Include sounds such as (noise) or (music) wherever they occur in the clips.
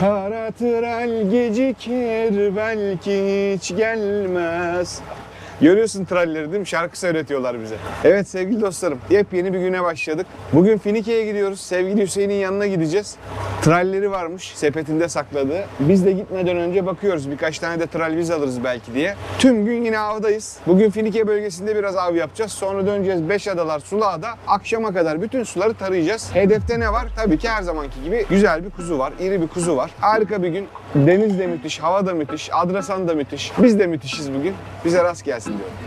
Kara tral gecikir belki hiç gelmez. Görüyorsun tralleri değil mi? Şarkı söyletiyorlar bize. Evet sevgili dostlarım, yepyeni bir güne başladık. Bugün Finike'ye gidiyoruz. Sevgili Hüseyin'in yanına gideceğiz. Tralleri varmış sepetinde sakladığı. Biz de gitmeden önce bakıyoruz. Birkaç tane de tral biz alırız belki diye. Tüm gün yine avdayız. Bugün Finike bölgesinde biraz av yapacağız. Sonra döneceğiz Beş Adalar Sulağ'da. Akşama kadar bütün suları tarayacağız. Hedefte ne var? Tabii ki her zamanki gibi güzel bir kuzu var. iri bir kuzu var. Harika bir gün. Deniz de müthiş, hava da müthiş, Adrasan da müthiş. Biz de müthişiz bugün. Bize rast gelsin diyorum.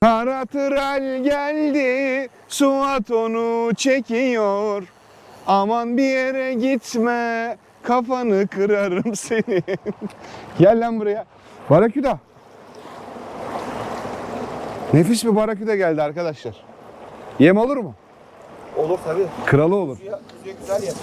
Kara tral geldi, Suat onu çekiyor. Aman bir yere gitme, kafanı kırarım senin. (laughs) Gel lan buraya. Baraküda. Nefis bir baraküda geldi arkadaşlar. Yem olur mu? Olur tabii. Kralı olur. Kuzuya, kuzuya güzel.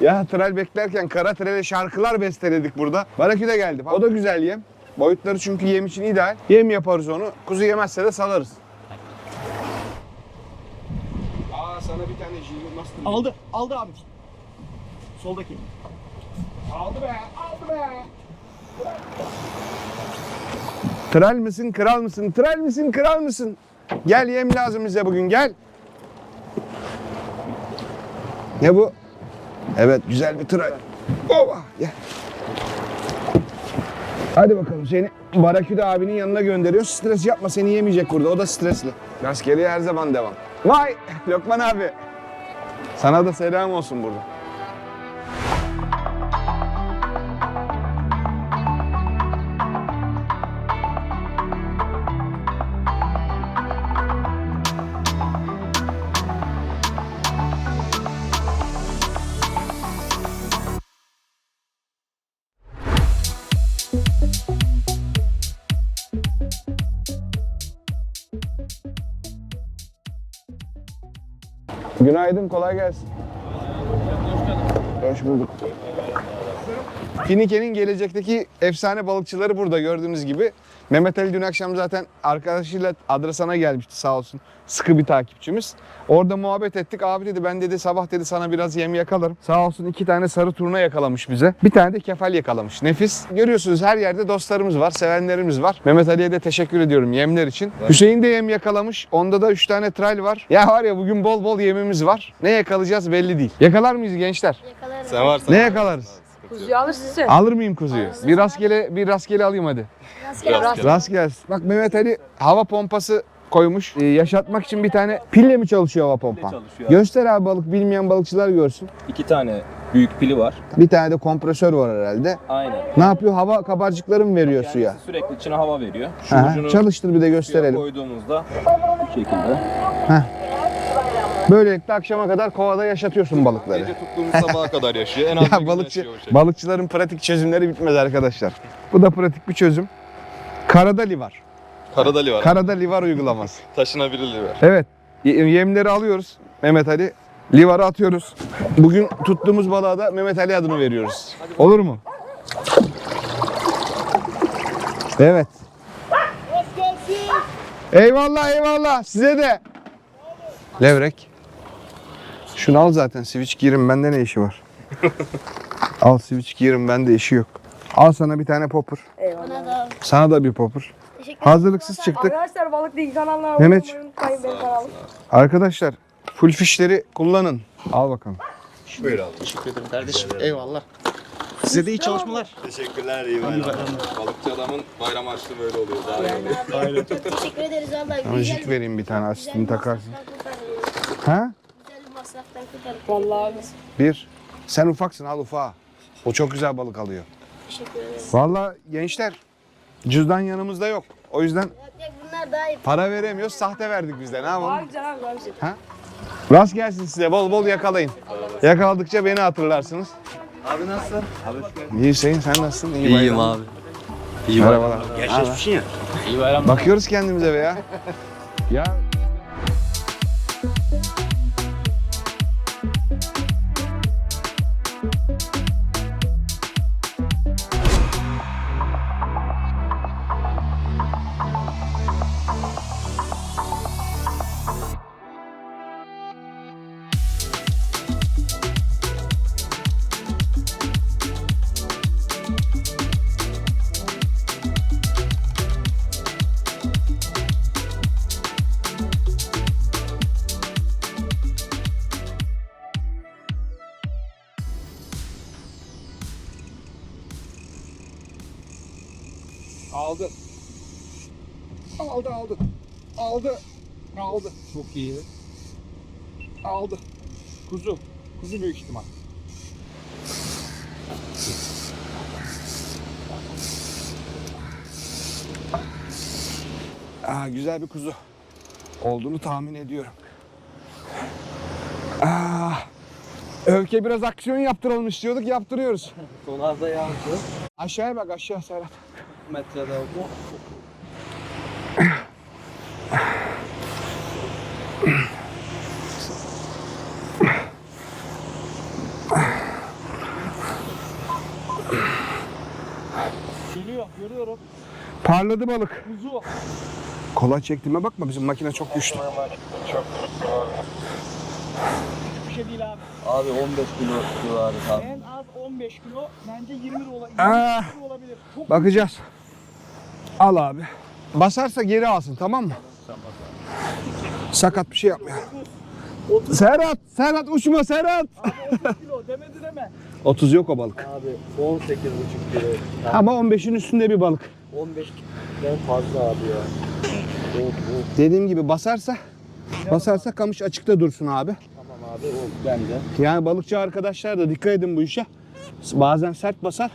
Ya tral beklerken kara trale şarkılar besteledik burada. Baraküda geldi. O da güzel yem. Boyutları çünkü yem için ideal. Yem yaparız onu. Kuzu yemezse de salarız. Aa sana bir tane Jigo Master. Aldı, aldı abi. Soldaki. Aldı be, aldı be. Tral mısın, kral mısın? Tral mısın, kral mısın? Gel yem lazım bize bugün, gel. Ne bu? Evet, güzel bir tral. Oba, gel. Hadi bakalım seni Baraküde abinin yanına gönderiyoruz. Stres yapma seni yemeyecek burada. O da stresli. Rastgele her zaman devam. Vay Lokman abi. Sana da selam olsun burada. Günaydın, kolay gelsin. Hoş bulduk. Finike'nin gelecekteki efsane balıkçıları burada gördüğünüz gibi. Mehmet Ali dün akşam zaten arkadaşıyla Adrasan'a gelmişti sağ olsun. Sıkı bir takipçimiz. Orada muhabbet ettik. Abi dedi ben dedi sabah dedi sana biraz yem yakalarım. Sağ olsun iki tane sarı turna yakalamış bize. Bir tane de kefal yakalamış. Nefis. Görüyorsunuz her yerde dostlarımız var, sevenlerimiz var. Mehmet Ali'ye de teşekkür ediyorum yemler için. Hüseyin de yem yakalamış. Onda da üç tane tral var. Ya var ya bugün bol bol yemimiz var. Ne yakalayacağız belli değil. Yakalar mıyız gençler? Yakalarım. Sen varsan. Ne yakalarız? Kuzuyu alırsın sen. Alır mıyım kuzuyu? Bir rastgele bir rastgele alayım hadi. Rastgele. Rastgele. Rast gelsin. Bak Mehmet Ali hava pompası koymuş. Ee, yaşatmak için bir tane pille mi çalışıyor hava pompa? çalışıyor. Göster abi balık bilmeyen balıkçılar görsün. İki tane büyük pili var. Bir tane de kompresör var herhalde. Aynen. Ne yapıyor? Hava kabarcıkları mı veriyor suya? Kendisi sürekli içine hava veriyor. Şu Aha, ucunu çalıştır bir de suya gösterelim. koyduğumuzda bu şekilde. Böylelikle akşama kadar kovada yaşatıyorsun balıkları. Gece tuttuğumuz sabaha (laughs) kadar yaşıyor. En az Ya balıkçı, yaşıyor şekilde. balıkçıların pratik çözümleri bitmez arkadaşlar. Bu da pratik bir çözüm. Karada livar. Karada livar. Karada livar uygulaması. (laughs) Taşınabilir livar. Evet. Yemleri alıyoruz Mehmet Ali. Livara atıyoruz. Bugün tuttuğumuz balığa da Mehmet Ali adını veriyoruz. Olur mu? Evet. Eyvallah eyvallah size de. Levrek. Şunu al zaten switch girin bende ne işi var? (laughs) al switch girin bende işi yok. Al sana bir tane popper. Bana da Sana da bir popper. teşekkür Hazırlıksız çıktık. Arkadaşlar balık değil kanalına Mehmet. abone olmayı unutmayın benim kanalım. Arkadaşlar full fişleri kullanın. Al bakalım. Buyur abi. Teşekkür ederim kardeşim. Eyvallah. Size de iyi çalışmalar. Teşekkürler iyi bayramlar. Balıkçı adamın bayram harçlığı böyle oluyor. Daha iyi oluyor. Teşekkür ederiz valla. Güzel, jig vereyim bir tane asitini takarsın. Ha? Masraftan. Vallahi abi. Bir. Sen ufaksın al ufağı. O çok güzel balık alıyor. Teşekkür ederiz. Vallahi gençler cüzdan yanımızda yok. O yüzden Yok yok bunlar daha iyi. para veremiyoruz. Sahte verdik biz de. Ne Daha yapalım? güzel abi daha güzel. Rast gelsin size. Bol bol yakalayın. Yakaladıkça beni hatırlarsınız. Abi nasılsın? İyi Hüseyin sen nasılsın? İyi İyiyim bayramlar. abi. İyi Merhabalar. Gerçekleşmişsin ya. İyi bayramlar. Bakıyoruz kendimize be ya. Ya Aldı. Aldı aldı. Aldı. Aldı. Çok iyi. Aldı. Kuzu. Kuzu büyük ihtimal. Aa, güzel bir kuzu. Olduğunu tahmin ediyorum. Aa, Öfke biraz aksiyon yaptıralım istiyorduk yaptırıyoruz. Sonarda yağdı. Aşağıya bak aşağı Serhat. Metrede bu. Geliyor, görüyorum. Parladı balık. Kuzu. Kolay çektiğime bakma bizim makine çok güçlü. Bir şey değil abi. Abi 15 kilo civarı abi. En az 15 kilo, bence 20 lira olabilir. Aa. olabilir. Çok Bakacağız. Al abi. Basarsa geri alsın tamam mı? Sakat bir şey yapmayalım. Serhat, Serhat uçma Serhat. 30 kilo demedi deme. 30 yok o balık. Abi 18,5 kilo. Ama 15'in üstünde bir balık. 15'den fazla abi ya. Dediğim gibi basarsa basarsa kamış açıkta dursun abi. tamam abi o bende. Yani balıkçı arkadaşlar da dikkat edin bu işe. Bazen sert basar.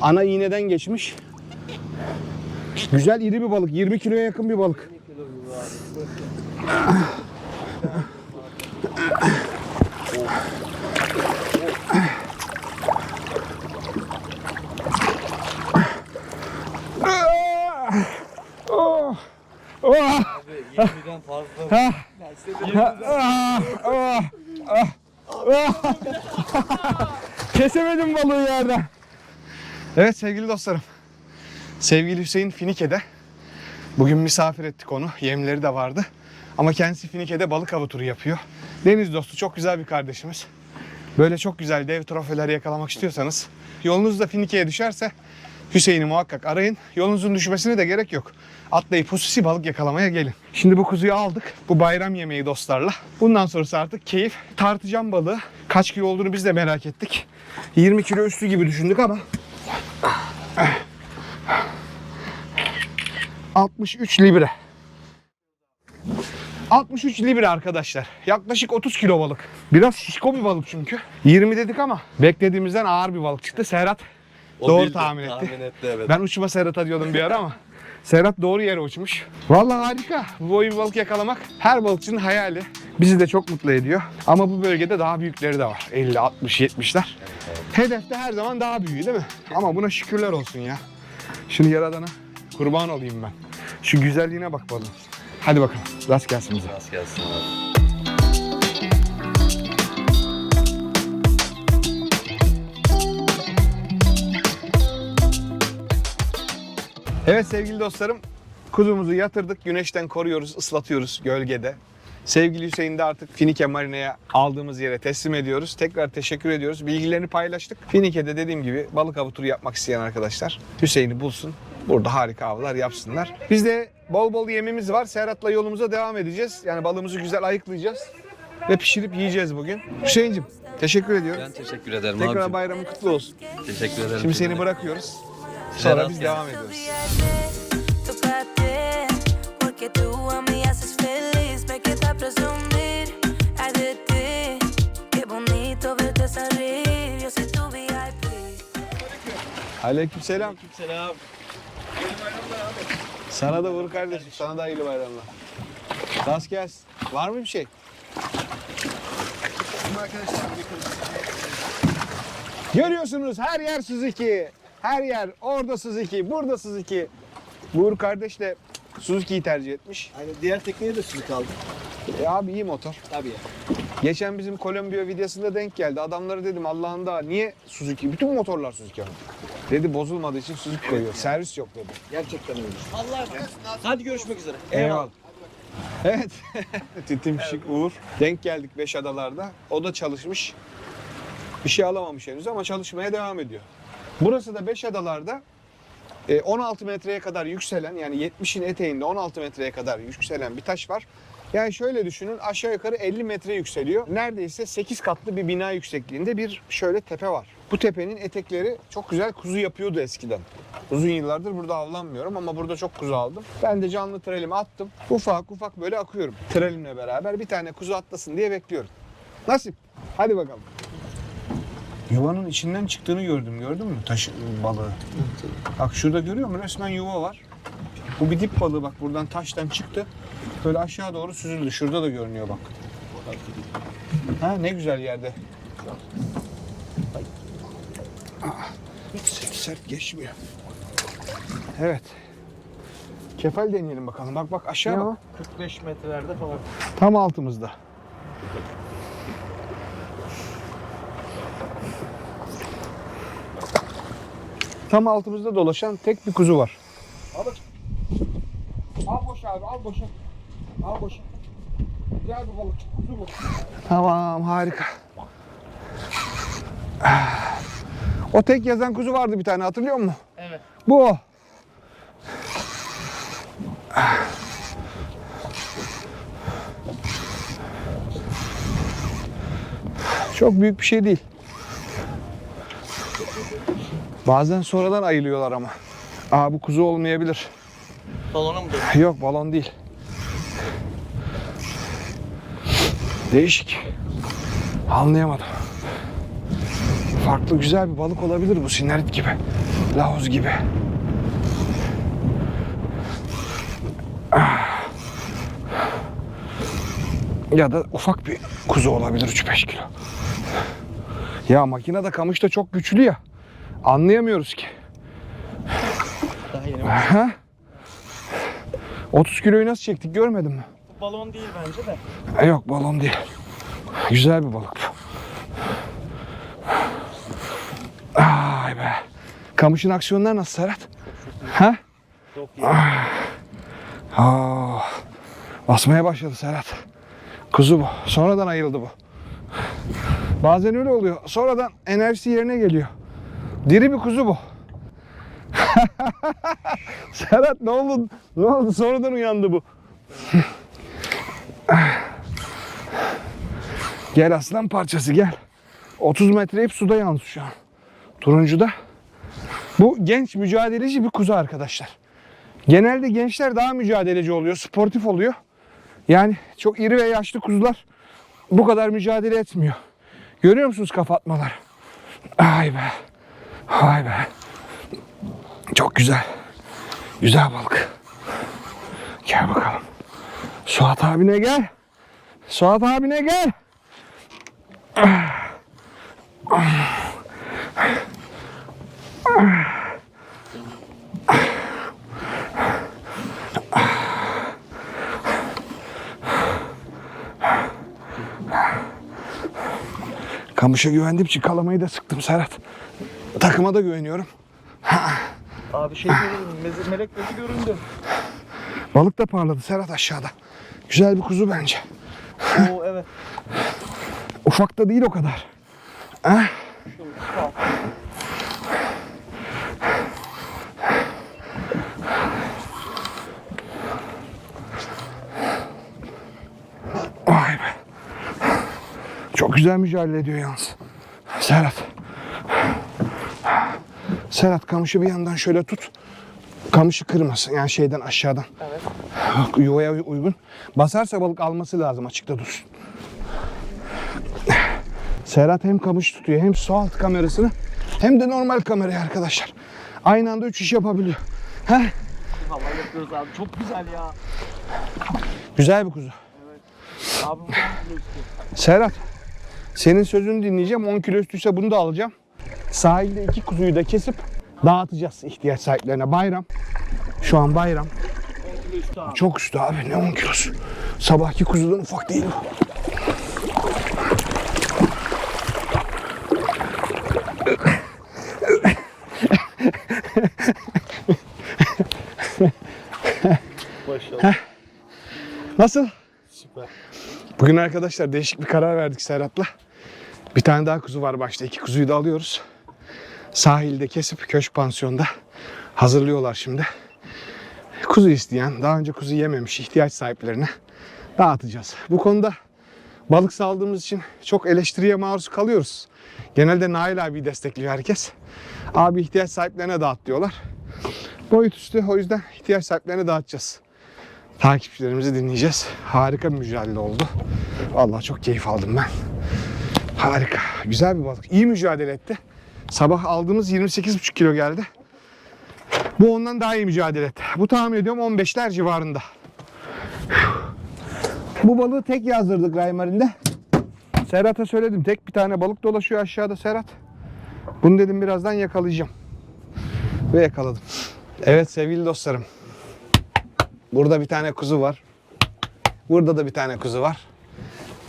Ana iğneden geçmiş. Güzel iri bir balık. 20 kiloya yakın bir balık. Oh! Oh! Abi 20'den fazla. Ah, ah, ah, ah. Kesemedim balığı yerden. Evet sevgili dostlarım. Sevgili Hüseyin Finike'de. Bugün misafir ettik onu. Yemleri de vardı. Ama kendisi Finike'de balık avı turu yapıyor. Deniz dostu çok güzel bir kardeşimiz. Böyle çok güzel dev trofeler yakalamak istiyorsanız yolunuz da Finike'ye düşerse Hüseyin'i muhakkak arayın. Yolunuzun düşmesine de gerek yok. Atlayıp hususi balık yakalamaya gelin. Şimdi bu kuzuyu aldık. Bu bayram yemeği dostlarla. Bundan sonrası artık keyif. Tartacağım balığı. Kaç kilo olduğunu biz de merak ettik. 20 kilo üstü gibi düşündük ama 63 libre. 63 libre arkadaşlar. Yaklaşık 30 kilo balık. Biraz şişko bir balık çünkü. 20 dedik ama beklediğimizden ağır bir balık çıktı. Serhat O doğru bildi, tahmin etti. Tahmin etti evet. Ben uçma Serhat'a diyordum bir ara ama Serhat doğru yere uçmuş. Vallahi harika. Bu boyu bir balık yakalamak her balıkçının hayali. Bizi de çok mutlu ediyor. Ama bu bölgede daha büyükleri de var. 50, 60, 70'ler. Hedefte her zaman daha büyüğü değil mi? Ama buna şükürler olsun ya. Şunu yaradana kurban olayım ben. Şu güzelliğine bak balığın. Hadi bakalım. Rast gelsin bize. Rast gelsin abi. Evet sevgili dostlarım, kuzumuzu yatırdık, güneşten koruyoruz, ıslatıyoruz gölgede. Sevgili Hüseyin de artık Finike Marine'ye aldığımız yere teslim ediyoruz. Tekrar teşekkür ediyoruz. Bilgilerini paylaştık. Finike'de dediğim gibi balık avı turu yapmak isteyen arkadaşlar Hüseyin'i bulsun. Burada harika avlar yapsınlar. Bizde bol bol yemimiz var. Serhat'la yolumuza devam edeceğiz. Yani balığımızı güzel ayıklayacağız. Ve pişirip yiyeceğiz bugün. Hüseyin'cim teşekkür ediyorum. Ben teşekkür ederim Tekrar abicim. bayramın kutlu olsun. Teşekkür ederim. Şimdi seni de. bırakıyoruz. Sonra rast biz gelsin. devam ediyoruz. Tócate, porque tú a mí haces feliz, me queda presumir ay de ti. Qué bonito verte sonreír, yo soy tu VIP. Aleykümselam. Sana da vur kardeşim. Sana da hayırlı bayramlar. Rast gelsin. Var mı bir şey? Görüyorsunuz her yer Suzuki. Her yer orada Suzuki, burada Suzuki. Uğur kardeş de Suzuki'yi tercih etmiş. Hani diğer tekneye de süzük aldım. E abi iyi motor. Tabii ya. Geçen bizim Kolombiya videosunda denk geldi. Adamlara dedim Allah'ın da niye Suzuki? Bütün motorlar Suzuki ama. Dedi bozulmadığı için Suzuki koyuyor. Servis yok dedi. Gerçekten öyle. Allah Hadi görüşmek üzere. Eyvallah. Evet. (laughs) Titim Şık Uğur. Denk geldik Beş Adalar'da. O da çalışmış. Bir şey alamamış henüz ama çalışmaya devam ediyor. Burası da Beş Adalar'da e, 16 metreye kadar yükselen yani 70'in eteğinde 16 metreye kadar yükselen bir taş var. Yani şöyle düşünün aşağı yukarı 50 metre yükseliyor. Neredeyse 8 katlı bir bina yüksekliğinde bir şöyle tepe var. Bu tepenin etekleri çok güzel kuzu yapıyordu eskiden. Uzun yıllardır burada avlanmıyorum ama burada çok kuzu aldım. Ben de canlı trelimi attım. Ufak ufak böyle akıyorum. Trelimle beraber bir tane kuzu atlasın diye bekliyorum. Nasip. Hadi bakalım. Yuvanın içinden çıktığını gördüm. Gördün mü taş balığı? Bak şurada görüyor musun? Resmen yuva var. Bu bir dip balığı bak buradan taştan çıktı. Böyle aşağı doğru süzüldü. Şurada da görünüyor bak. Ha ne güzel yerde. Aa, hiç sert sert geçmiyor. Evet. Kefal deneyelim bakalım. Bak bak aşağı bak. 45 metrelerde falan. Tam altımızda. Tam altımızda dolaşan tek bir kuzu var. Al bak. Al boş abi, al boşa. Al boşa. Güzel bir balık, kuzu bu. Tamam, harika. Ah. O tek yazan kuzu vardı bir tane hatırlıyor musun? Evet. Bu o. Çok büyük bir şey değil. Bazen sonradan ayılıyorlar ama. Aa bu kuzu olmayabilir. Salona mı dönüyor? Yok balon değil. Değişik. Anlayamadım. Farklı güzel bir balık olabilir bu sinerit gibi. Lahoz gibi. Ya da ufak bir kuzu olabilir 3-5 kilo. Ya makinede kamış da çok güçlü ya. Anlayamıyoruz ki. Daha yeni. Ha? 30 kiloyu nasıl çektik görmedin mi? Balon değil bence de. E, yok balon değil. Güzel bir balık bu. Ay be. Kamışın aksiyonları nasıl Serhat? Ha? Çok iyi. Aa, basmaya başladı Serhat. Kuzu bu. Sonradan ayıldı bu. Bazen öyle oluyor. Sonradan enerjisi yerine geliyor. Diri bir kuzu bu. (laughs) Serhat ne oldu? Ne oldu? Sonradan uyandı bu. gel aslan parçası gel. 30 metre hep suda yalnız şu an. Turuncuda. Bu genç mücadeleci bir kuzu arkadaşlar. Genelde gençler daha mücadeleci oluyor, sportif oluyor. Yani çok iri ve yaşlı kuzular bu kadar mücadele etmiyor. Görüyor musunuz kafa atmalar? Ay be. Ay be. Çok güzel. Güzel balık. Gel bakalım. Suat abine gel. Suat abine gel. Kamışa güvendiğim için kalamayı da sıktım Serhat. Takıma da güveniyorum. Abi şey göründü. Melek gözü göründü. Balık da parladı Serhat aşağıda. Güzel bir kuzu bence. Oo evet. Ufak da değil o kadar. Ha? Güzel mücadele ediyor yalnız. Serhat. Serhat kamışı bir yandan şöyle tut. Kamışı kırmasın yani şeyden aşağıdan. Evet. Yuvaya uygun. Basarsa balık alması lazım açıkta dursun. Serhat hem kamış tutuyor hem su altı kamerasını hem de normal kamerayı arkadaşlar. Aynı anda üç iş yapabiliyor. Heh. Vallahi yapıyoruz abi. Çok güzel ya. Güzel bir kuzu. Abi bu kilo üstü. Serhat, senin sözünü dinleyeceğim. 10 kilo üstüyse bunu da alacağım. Sahilde iki kuzuyu da kesip dağıtacağız ihtiyaç sahiplerine. Bayram. Şu an bayram. 10 kilo üstü. Çok üstü abi. Ne 10 kilosu? Sabahki kuzudan ufak değil bu. Maşallah. Nasıl? Süper. Bugün arkadaşlar değişik bir karar verdik Serhat'la. Bir tane daha kuzu var başta. İki kuzuyu da alıyoruz. Sahilde kesip köşk pansiyonda hazırlıyorlar şimdi. Kuzu isteyen, daha önce kuzu yememiş ihtiyaç sahiplerine dağıtacağız. Bu konuda balık saldığımız için çok eleştiriye maruz kalıyoruz. Genelde Nail abi destekliyor herkes. Abi ihtiyaç sahiplerine dağıt diyorlar. Boyut üstü o yüzden ihtiyaç sahiplerine dağıtacağız. Takipçilerimizi dinleyeceğiz. Harika bir mücadele oldu. Vallahi çok keyif aldım ben. Harika. Güzel bir balık. İyi mücadele etti. Sabah aldığımız 28,5 kilo geldi. Bu ondan daha iyi mücadele etti. Bu tahmin ediyorum 15'ler civarında. Bu balığı tek yazdırdık Raymarin'de. Serhat'a söyledim. Tek bir tane balık dolaşıyor aşağıda Serhat. Bunu dedim birazdan yakalayacağım. Ve yakaladım. Evet sevgili dostlarım. Burada bir tane kuzu var. Burada da bir tane kuzu var.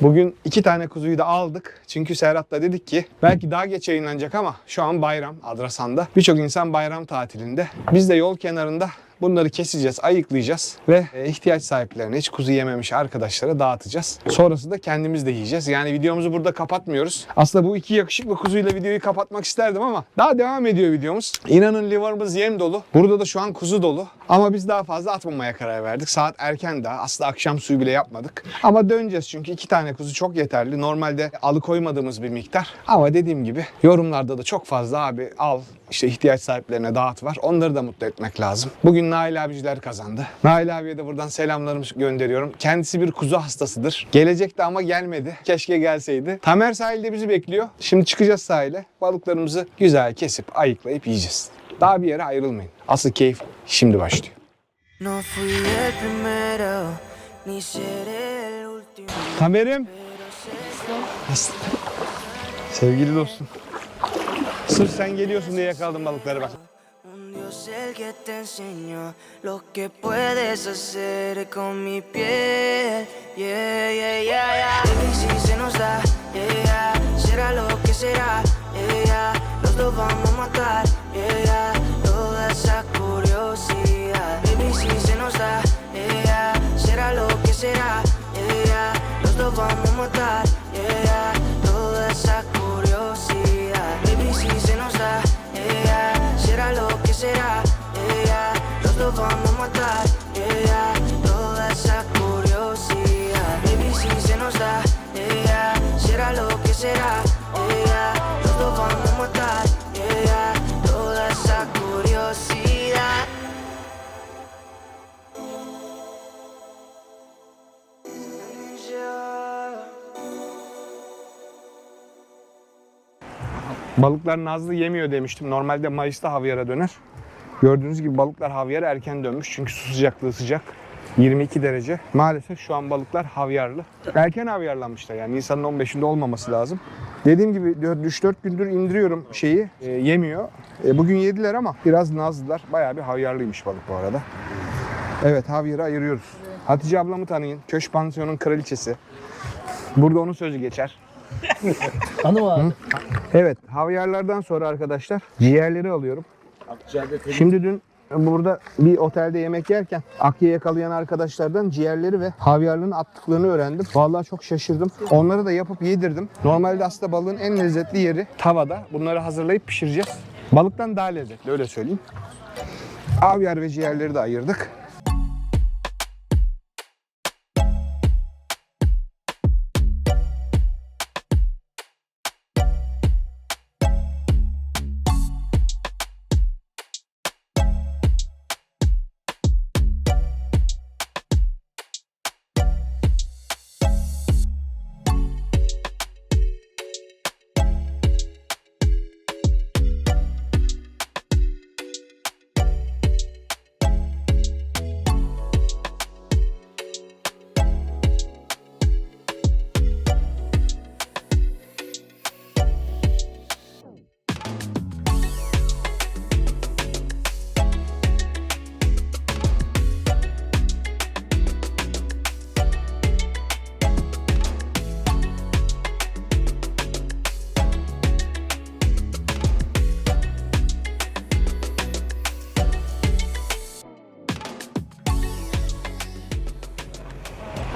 Bugün iki tane kuzuyu da aldık. Çünkü Serhat'la dedik ki belki daha geç yayınlanacak ama şu an bayram Adrasan'da. Birçok insan bayram tatilinde. Biz de yol kenarında bunları keseceğiz, ayıklayacağız ve e, ihtiyaç sahiplerine hiç kuzu yememiş arkadaşlara dağıtacağız. Sonrasında kendimiz de yiyeceğiz. Yani videomuzu burada kapatmıyoruz. Aslında bu iki yakışıklı kuzuyla videoyu kapatmak isterdim ama daha devam ediyor videomuz. İnanın livarımız yem dolu. Burada da şu an kuzu dolu. Ama biz daha fazla atmamaya karar verdik. Saat erken daha. Aslında akşam suyu bile yapmadık. Ama döneceğiz çünkü iki tane kuzu çok yeterli. Normalde alıkoymadığımız bir miktar. Ama dediğim gibi yorumlarda da çok fazla abi al işte ihtiyaç sahiplerine dağıt var. Onları da mutlu etmek lazım. Bugün Nail abiciler kazandı. Nail abiye de buradan selamlarımı gönderiyorum. Kendisi bir kuzu hastasıdır. Gelecekti ama gelmedi. Keşke gelseydi. Tamer sahilde bizi bekliyor. Şimdi çıkacağız sahile. Balıklarımızı güzel kesip ayıklayıp yiyeceğiz. Daha bir yere ayrılmayın. Asıl keyif şimdi başlıyor. No fui el primero, ni seré el último. Tamer'im. Sevgili dostum. Sırf sen geliyorsun diye yakaladım balıkları bak. El que te enseñó lo que puedes hacer con mi piel. Yeah, yeah, yeah, yeah. Baby, si se nos da, yeah. Será lo que será, yeah. Los dos vamos a matar, yeah. Toda esa curiosidad. Baby, si se nos da, yeah. Será lo que será, yeah. Los dos vamos a matar, yeah. Será yeah. Los dos vamos a matar, yeah. Toda esa curiosidad. Baby, si se nos da, yeah. Será lo que será, yeah. Los dos vamos a matar, yeah. Toda esa curiosidad. Balıklar nazlı yemiyor demiştim. Normalde Mayıs'ta havyara döner. Gördüğünüz gibi balıklar havyara erken dönmüş. Çünkü su sıcaklığı sıcak. 22 derece. Maalesef şu an balıklar havyarlı. Erken havyarlanmışlar yani Nisan'ın 15'inde olmaması lazım. Dediğim gibi 3-4 gündür indiriyorum şeyi. e, yemiyor. E, bugün yediler ama biraz nazlılar. Bayağı bir havyarlıymış balık bu arada. Evet havyarı ayırıyoruz. Hatice ablamı tanıyın. Köş Pansiyon'un kraliçesi. Burada onun sözü geçer. Evet, havyarlardan sonra arkadaşlar ciğerleri alıyorum. Şimdi dün burada bir otelde yemek yerken akya yakalayan arkadaşlardan ciğerleri ve havyarlığını attıklarını öğrendim. Vallahi çok şaşırdım. Onları da yapıp yedirdim. Normalde aslında balığın en lezzetli yeri tavada. Bunları hazırlayıp pişireceğiz. Balıktan daha lezzetli öyle söyleyeyim. Havyar ve ciğerleri de ayırdık.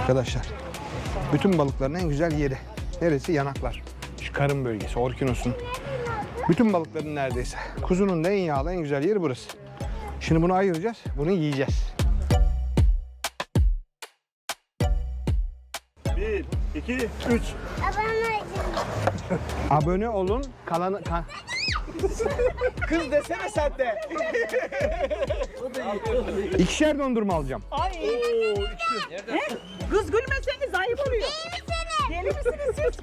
Arkadaşlar bütün balıkların en güzel yeri. Neresi? Yanaklar. Şu karın bölgesi, orkinosun. Bütün balıkların neredeyse. Kuzunun da en yağlı, en güzel yeri burası. Şimdi bunu ayıracağız, bunu yiyeceğiz. 2, 3. Abone olun. Kalanı... Ka- Kız desene sen de. İkişer dondurma alacağım. Kız gülmeseniz ayıp oluyor. Deli misiniz siz?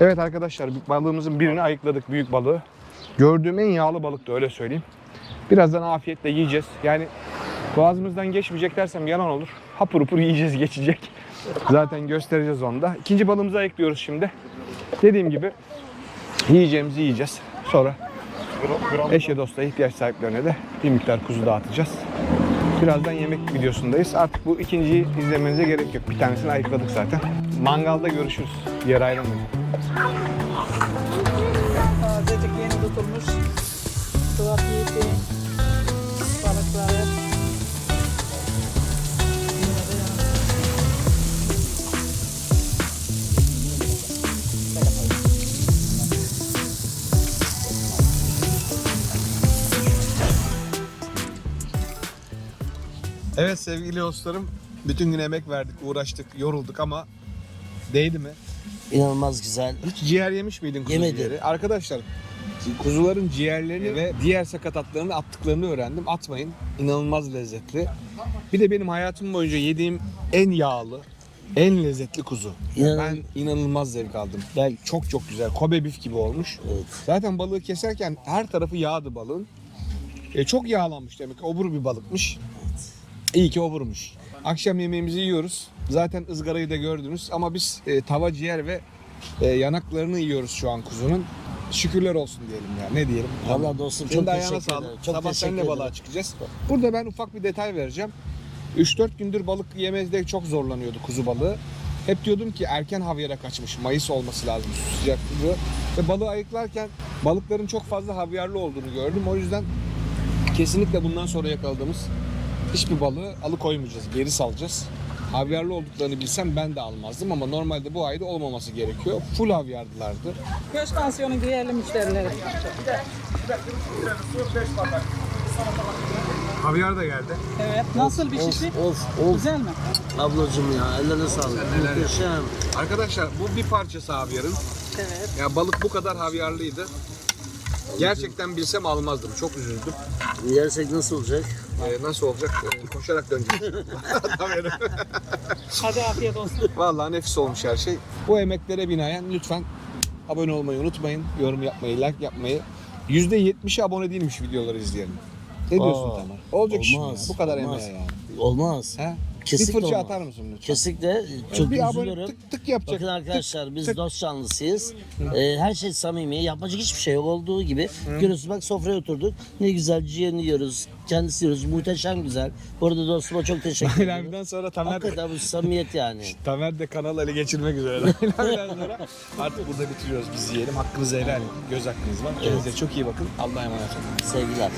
Evet arkadaşlar balığımızın birini ayıkladık büyük balığı. Gördüğüm en yağlı balıktı öyle söyleyeyim. Birazdan afiyetle yiyeceğiz. Yani boğazımızdan geçmeyecek dersem yalan olur. Hapur hapur yiyeceğiz geçecek. Zaten göstereceğiz onu da. İkinci balığımızı ayıklıyoruz şimdi. Dediğim gibi yiyeceğimizi yiyeceğiz. Sonra eşe dosta ihtiyaç sahiplerine de bir miktar kuzu dağıtacağız. Birazdan yemek videosundayız. Artık bu ikinciyi izlemenize gerek yok. Bir tanesini ayıkladık zaten. Mangalda görüşürüz. Yer ayrılmayın. Tazecik yeni tutulmuş. Suat yiğiti. Balıkları. Evet sevgili dostlarım. Bütün gün emek verdik, uğraştık, yorulduk ama değdi mi? İnanılmaz güzel. Hiç ciğer yemiş miydin kuzu Yemedim. ciğeri? Arkadaşlar kuzuların ciğerlerini ve diğer sakatatlarını attıklarını öğrendim. Atmayın. İnanılmaz lezzetli. Bir de benim hayatım boyunca yediğim en yağlı, en lezzetli kuzu. İnan- Ben inanılmaz zevk aldım. Ben çok çok güzel. Kobe bif gibi olmuş. Evet. Zaten balığı keserken her tarafı yağdı balığın. E, çok yağlanmış demek ki. Obur bir balıkmış. İyi ki oburmuş. Akşam yemeğimizi yiyoruz. Zaten ızgarayı da gördünüz ama biz e, tava ciğer ve e, yanaklarını yiyoruz şu an kuzunun. Şükürler olsun diyelim ya. Ne diyelim? Vallahi dostum Senin çok de ayağına teşekkür sağlık. ederim. Çok Sabah teşekkür seninle ederim. balığa çıkacağız. Burada ben ufak bir detay vereceğim. 3-4 gündür balık yemezde çok zorlanıyordu kuzu balığı. Hep diyordum ki erken havyara kaçmış. Mayıs olması lazım su sıcaklığı. Ve balığı ayıklarken balıkların çok fazla havyarlı olduğunu gördüm. O yüzden kesinlikle bundan sonra yakaladığımız hiçbir balığı alıkoymayacağız. Geri salacağız. Havyarlı olduklarını bilsem ben de almazdım ama normalde bu ayda olmaması gerekiyor. Full havyardılardı. Köş pansiyonun değerli müşterileri. Havyar da geldi. Evet. Nasıl bir şişi? Of of Güzel mi? ablacım ya ellerine sağlık. Muhteşem. Arkadaşlar bu bir parçası havyarın. Evet. Ya balık bu kadar havyarlıydı. Gerçekten bilsem almazdım. Çok üzüldüm. Yersek nasıl olacak? Ee, nasıl olacak? Ee, koşarak döneceğiz. (laughs) Hadi afiyet olsun. (laughs) Vallahi nefis olmuş her şey. Bu emeklere binaen lütfen abone olmayı unutmayın. Yorum yapmayı, like yapmayı. %70'i abone değilmiş videoları izleyelim. Ne diyorsun Aa, Tamer? Olacak iş mi ya? olmaz, Bu kadar olmaz. emeğe yani. Olmaz. He? Kesinlikle bir fırça olmaz. atar mısın lütfen? Kesinlikle çok bir üzülüyorum. tık tık yapacak. Bakın arkadaşlar biz tık. dost canlısıyız. Ee, her şey samimi. Yapmacık hiçbir şey yok olduğu gibi. Görüyorsunuz bak sofraya oturduk. Ne güzel ciğerini yiyoruz. Kendisi yiyoruz. Muhteşem güzel. Bu arada dostuma çok teşekkür ederim. abiden sonra Tamer, Hakikaten bu samimiyet yani. Tamer de kanal ele geçirmek üzere. (laughs) Abiden sonra artık burada bitiriyoruz. Biz yiyelim. Hakkınızı helal. Göz hakkınız var. Kendinize çok iyi bakın. Allah'a emanet olun. Sevgiler.